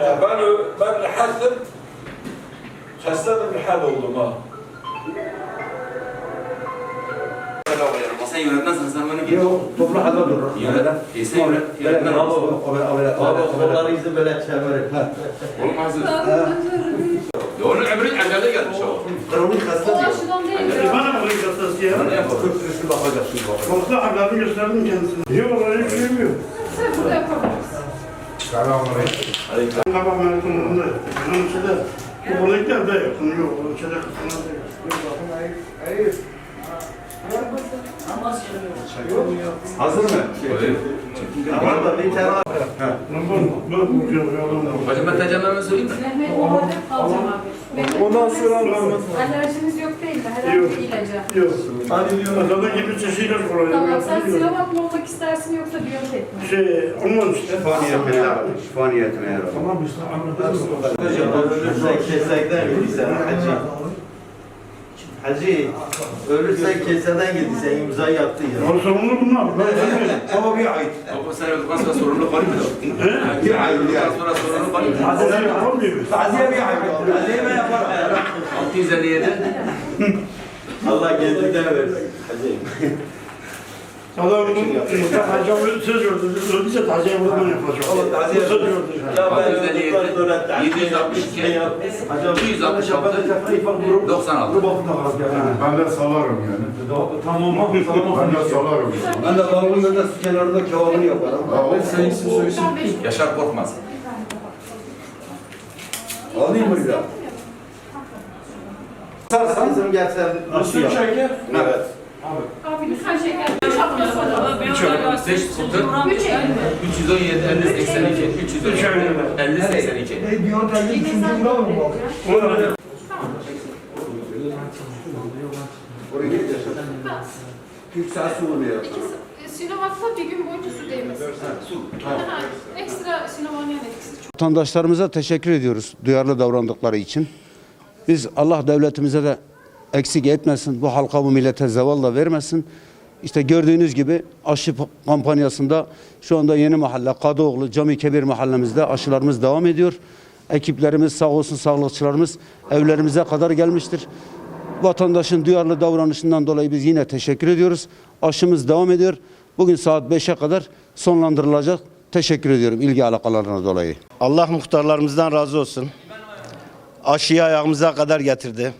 Ben, ben hasım, hasım bir hal oldum ha. يسير الناس زمان كده طفل حدا بالروح يسير الناس والله يزبلت شبرك ها والله ما زبلت acele gelmiş o. Kronik hasta O diyor. aşıdan değil. Bana mı hastası ya? Ne yapalım? Şimdi bakacak şimdi bakacak. Korktu haberimi gösterdim kendisine. Yok orayı bilmiyor. Sen burada yapabilirsin. Tamam ben konumunda. Bunun içinde. Bu buradakiler de yakın yok. Bunun içinde kısmına da Hazır mı? Tamam da bir tane Hocam ben tecemmemi söyleyeyim mi? Mehmet Muharrem kalacağım abi. Ondan sonra. Alerjiniz yok değil mi? Herhangi Yok. bir ilaca. Yok. Hadi diyorum. Zaten gibi çeşitler. Tamam sen Sinovac mı olmak istersin yoksa Biontech mi? Şey, onun işte. şifa niyetine yarar. Şifa niyetine yarar. Tamam işte anladın mı? Ölürsen kesekten gidiysen hacı. Hacı, ölürsen keseden gidiysen imzayı attın ya. O sorumlu bunlar. Ama bir ay. Baba sen öldükten sonra sorumlu kalayım mı? Bir ay bir ay. Sonra kalayım mı? Hazır yapamıyor. Taziye bir ay. Taziye ben yaparım. 657. Allah gezdiğinden versin. Hacı. Adam Mustafa Hocam söz verdi. Öldüyse taziye buradan yapacak. Allah taziye Söz verdi. Ya ben 657, öldükten sonra da- 762, Hacı, 266, 96. Ben de salarım yani. Tamam Ben de salarım. Ben de babamın da su kenarında kebabını yaparım. Sen isim soyisim. Yaşar Korkmaz. Alayım mı bir daha? Sarsan bizim gelsen nasıl yap? Evet. Abi lütfen şey gel. Üç hafta sonra. 3 öyle. 5 sıfır. Üç Eylül. 317, 50, 82, 317, 50, 82. Oraya gidip yaşa. 3 saat su. İkisi, Sinovac'ta bir gün boyunca su değmesi. Ha, Ekstra Sinovac'ın etkisi çok. Vatandaşlarımıza teşekkür ediyoruz duyarlı davrandıkları için. Biz Allah devletimize de eksik etmesin, bu halka bu millete zeval da vermesin. İşte gördüğünüz gibi aşı kampanyasında şu anda Yeni Mahalle, Kadıoğlu, Cami Kebir mahallemizde aşılarımız devam ediyor. Ekiplerimiz sağ olsun sağlıkçılarımız evlerimize kadar gelmiştir. Vatandaşın duyarlı davranışından dolayı biz yine teşekkür ediyoruz. Aşımız devam ediyor. Bugün saat 5'e kadar sonlandırılacak. Teşekkür ediyorum ilgi alakalarına dolayı. Allah muhtarlarımızdan razı olsun. Aşıyı ayağımıza kadar getirdi.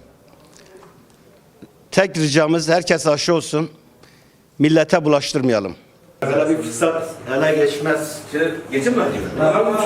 Tek ricamız herkes aşı olsun. Millete bulaştırmayalım. Böyle bir fırsat ele geçmez. Şey, geçin mi? Tamam